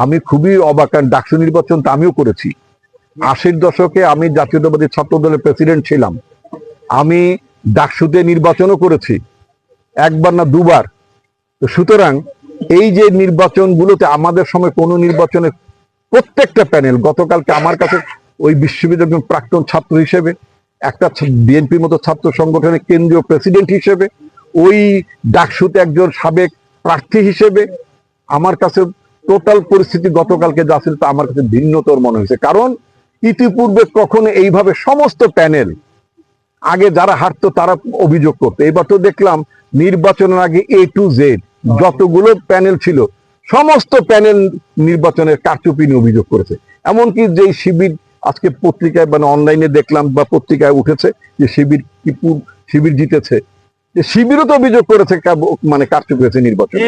আমি খুবই অবাক, কারণ ডাকসু নির্বাচন তো আমিও করেছি। আশির দশকে আমি জাতীয়তাবাদী ছাত্র দলের প্রেসিডেন্ট ছিলাম। আমি ডাকসুতে নির্বাচনও করেছি, একবার না দুবার। তো সুতরাং এই যে নির্বাচনগুলোতে আমাদের সময় কোনো নির্বাচনে প্রত্যেকটা প্যানেল, গতকালকে আমার কাছে ওই বিশ্ববিদ্যালয়ের প্রাক্তন ছাত্র হিসেবে, একটা বিএনপির মতো ছাত্র সংগঠনের কেন্দ্রীয় প্রেসিডেন্ট হিসেবে, ওই ডাকসুতে একজন সাবেক প্রার্থী হিসেবে আমার কাছে টোটাল পরিস্থিতি গতকালকে যা ছিল তা আমার কাছে ভিন্নতর মনে হয়েছে। কারণ ইতিপূর্বে কখনো এইভাবে সমস্ত প্যানেল আগে যারা হারতো তারা অভিযোগ করতো। এবার তো দেখলাম নির্বাচনের আগে এ টু জেড যতগুলো প্যানেল ছিল, সমস্ত প্যানেল নির্বাচনের কারচুপি নিয়ে অভিযোগ করেছে। এমনকি যে শিবির আজকে পত্রিকায় মানে অনলাইনে দেখলাম বা পত্রিকায় উঠেছে যে শিবির কিপুর শিবির জিতেছে। শিবিরও তো অভিযোগ করেছে মানে কারচুপি হয়েছে নির্বাচন।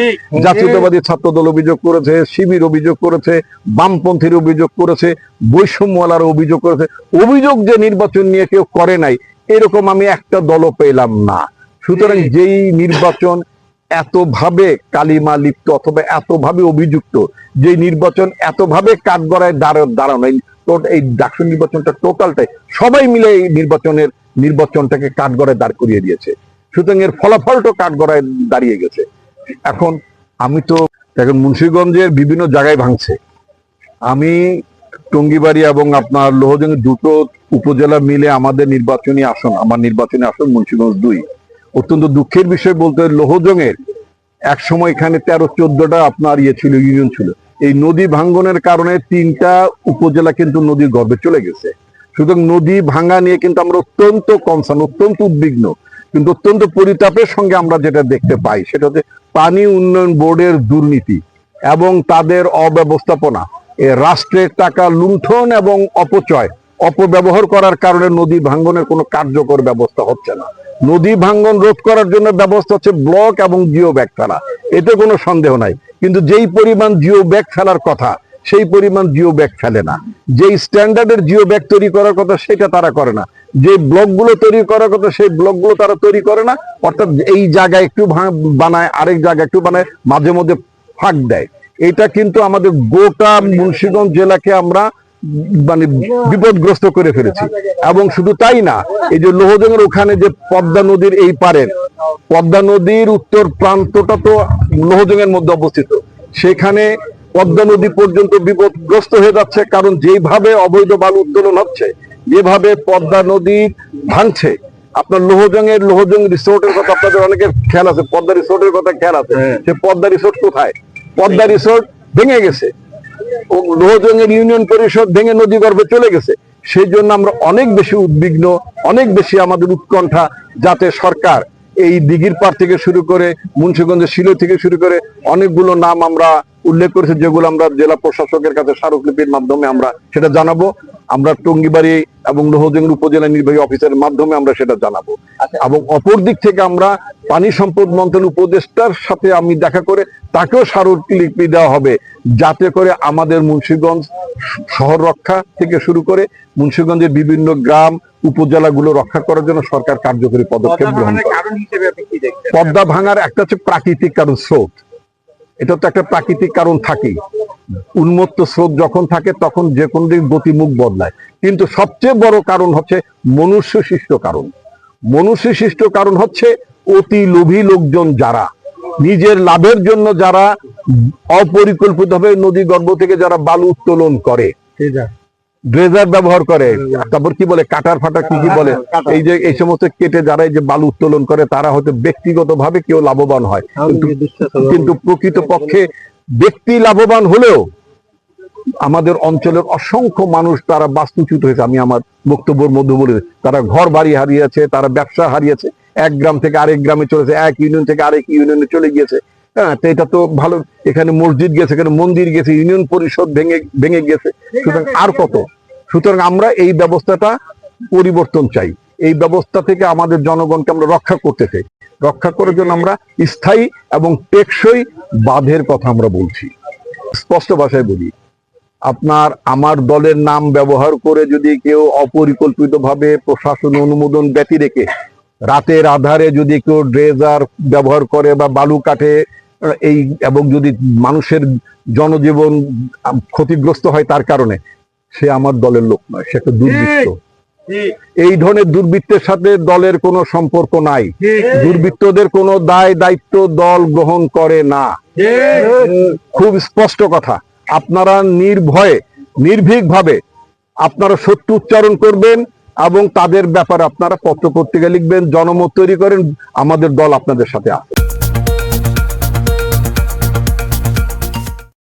জাতীয়তাবাদী ছাত্র দল অভিযোগ করেছে শিবির অভিযোগ করেছে বামপন্থীর অভিযোগ করেছে বৈষম্যওয়ালার অভিযোগ করেছে। অভিযোগ যে নির্বাচন নিয়ে কেউ করে নাই এরকম আমি একটা দলও পেলাম না। সুতরাং যেই নির্বাচন এতভাবে কালিমা লিপ্ত অথবা এতভাবে অভিযুক্ত যে নির্বাচন এতভাবে কাঠগড়ায় দাঁড়া- দাঁড়ানো এই ডাকসু নির্বাচনটা টোটালটাই সবাই মিলে এই নির্বাচনের নির্বাচনটাকে কাঠগড়ায় দাঁড় করিয়ে দিয়েছে। সুতরাং এর ফলাফলটা কাঠগড়ায় দাঁড়িয়ে গেছে। এখন আমি তো এখন মুন্সিগঞ্জের বিভিন্ন জায়গায় ভাঙছে। আমি টঙ্গিবাড়ি এবং আপনার লোহজং দুটো উপজেলা মিলে আমাদের নির্বাচনী আসন, আমার নির্বাচনী আসন মুন্সিগঞ্জ দুই। অত্যন্ত দুঃখের বিষয় বলতে লোহজংয়ের এক সময় এখানে তেরো, চোদ্দটা আপনার ইয়ে ছিল, ইউনিয়ন ছিল। এই নদী ভাঙ্গনের কারণে তিনটা উপজেলা কিন্তু নদীর গর্ভে চলে গেছে। সুতরাং নদী ভাঙা নিয়ে কিন্তু আমরা অত্যন্ত কনসার্ন অত্যন্ত উদ্বিগ্ন। কিন্তু অত্যন্ত পরিতাপের সঙ্গে আমরা যেটা দেখতে পাই, সেটা হচ্ছে পানি উন্নয়ন বোর্ডের দুর্নীতি এবং তাদের অব্যবস্থাপনা। এ রাষ্ট্রের টাকা লুণ্ঠন এবং অপচয়, অপব্যবহার করার কারণে নদী ভাঙ্গনের কোনো কার্যকর ব্যবস্থা হচ্ছে না। নদী ভাঙ্গন রোধ করার জন্য ব্যবস্থা হচ্ছে ব্লক এবং জিও ব্যাগ ফেলা এতে কোনো সন্দেহ নাই। কিন্তু যেই পরিমাণ জিও ব্যাগ ফেলার কথা, সেই পরিমাণ জিও ব্যাগ ফেলে না। যেই স্ট্যান্ডার্ডের জিও ব্যাগ তৈরি করার কথা, সেটা তারা করে না। যে ব্লকগুলো তৈরি করার কথা, সেই ব্লকগুলো তারা তৈরি করে না। অর্থাৎ এই জায়গায় একটু বানায়, আরেক জায়গায় একটু বানায়, মাঝে মধ্যে ফাঁক দেয়। এটা কিন্তু আমাদের গোটা মুন্সিগঞ্জ জেলাকে আমরা মানে বিপদগ্রস্ত করে ফেলেছি। এবং শুধু তাই না, এই যে লোহজংয়ের ওখানে যে পদ্মা নদীর এই পারের পদ্মা নদীর উত্তর প্রান্তটা তো লোহজংয়ের মধ্যে অবস্থিত। সেখানে পদ্মা নদী পর্যন্ত বিপদগ্রস্ত হয়ে যাচ্ছে, কারণ যেভাবে অবৈধ বালু উত্তোলন হচ্ছে যেভাবে পদ্মা নদী ভাঙছে আপনার লোহজংয়ের লোহজং রিসোর্টের কথা আপনাদের অনেকের খেয়াল আছে পদ্মা রিসোর্টের কথা খেয়াল আছে সে পদ্মা রিসোর্ট কোথায়? পদ্মা রিসোর্ট ভেঙে গেছে ও লোহজংয়ের ইউনিয়ন পরিষদ ভেঙে নদী গর্ভে চলে গেছে সেই জন্য আমরা অনেক বেশি উদ্বিগ্ন অনেক বেশি আমাদের উৎকণ্ঠা যাতে সরকার এই দিঘির পাড় থেকে শুরু করে মুন্সিগঞ্জের শিলো থেকে শুরু করে অনেকগুলো নাম আমরা উল্লেখ করেছি যেগুলো আমরা জেলা প্রশাসকের কাছে স্মারকলিপির মাধ্যমে আমরা সেটা জানাব। আমরা টঙ্গিবাড়ি এবং লোহজঙ্গির উপজেলা নির্বাহী অফিসারের মাধ্যমে আমরা সেটা জানাব। এবং অপর দিক থেকে আমরা পানি সম্পদ মন্ত্রণালয় উপদেষ্টার সাথে আমি দেখা করে তাকেও স্মারক স্মারকলিপি দেওয়া হবে যাতে করে আমাদের মুন্সীগঞ্জ শহর রক্ষা থেকে শুরু করে মুন্সীগঞ্জের বিভিন্ন গ্রাম উপজেলাগুলো রক্ষা করার জন্য সরকার কার্যকরী পদক্ষেপ গ্রহণ করে। পদ্মা ভাঙার একটা হচ্ছে প্রাকৃতিক কারণ স্রোত। এটা তো একটা প্রাকৃতিক কারণ থাকেই। উন্মত্ত স্রোত যখন থাকে তখন যে কোনো দিক গতিমুখ বদলায়। কিন্তু সবচেয়ে বড় কারণ হচ্ছে মনুষ্য সৃষ্ট কারণ। মনুষ্য সৃষ্ট কারণ হচ্ছে অতি লোভী লোকজন যারা নিজের লাভের জন্য যারা অপরিকল্পিতভাবে নদী গর্ভ থেকে যারা বালু উত্তোলন করে। ড্রেজার ব্যবহার করে। তারপর কি বলে? কাটার ফাটা কি কি বলে? এই যে এই সমস্ত কেটে যারা এই যে বালু উত্তোলন করে তারা হয়তো ব্যক্তিগত ভাবে কেউ লাভবান হয়। কিন্তু কিন্তু প্রকৃত পক্ষে ব্যক্তি লাভবান হলেও আমাদের অঞ্চলের অসংখ্য মানুষ তারা বাস্তুচ্যুত হয়েছে। আমি আমার বক্তব্যের মধ্যে বলে, তারা ঘর বাড়ি হারিয়েছে, তারা ব্যবসা হারিয়েছে, এক গ্রাম থেকে আরেক গ্রামে চলেছে, এক ইউনিয়ন থেকে আরেক ইউনিয়নে চলে গিয়েছে। হ্যাঁ তো এটা তো ভালো, এখানে মসজিদ গেছে, এখানে মন্দির গেছে, ইউনিয়ন পরিষদ ভেঙে ভেঙে গেছে। সুতরাং আর কত? সুতরাং আমরা এই ব্যবস্থাটা পরিবর্তন চাই। এই ব্যবস্থা থেকে আমাদের জনগণকে আমরা রক্ষা করতে চাই। রক্ষা করার জন্য আমরা স্থায়ী এবং টেকসই বাঁধের কথা আমরা বলছি। স্পষ্ট ভাষায় বলি, আপনার, আমার দলের নাম ব্যবহার করে যদি কেউ অপরিকল্পিতভাবে প্রশাসন অনুমোদন ব্যতি রেখে রাতের আধারে যদি কেউ ড্রেজার ব্যবহার করে বা বালু কাটে, এই এবং যদি মানুষের জনজীবন ক্ষতিগ্রস্ত হয় তার কারণে, সে আমার দলের লোক নয়, সে একটা দুর্বৃত্ত। এই ধরনের দুর্বৃত্তের সাথে দলের কোনো সম্পর্ক নাই। দুর্বৃত্তদের কোনো দায় দায়িত্ব দল গ্রহণ করে না। খুব স্পষ্ট কথা। আপনারা নির্ভয়ে, নির্ভীকভাবে আপনারা সত্য উচ্চারণ করবেন এবং তাদের ব্যাপারে আপনারা পত্র পত্রিকা লিখবেন, জনমত তৈরি করেন, আমাদের দল আপনাদের সাথে আছে।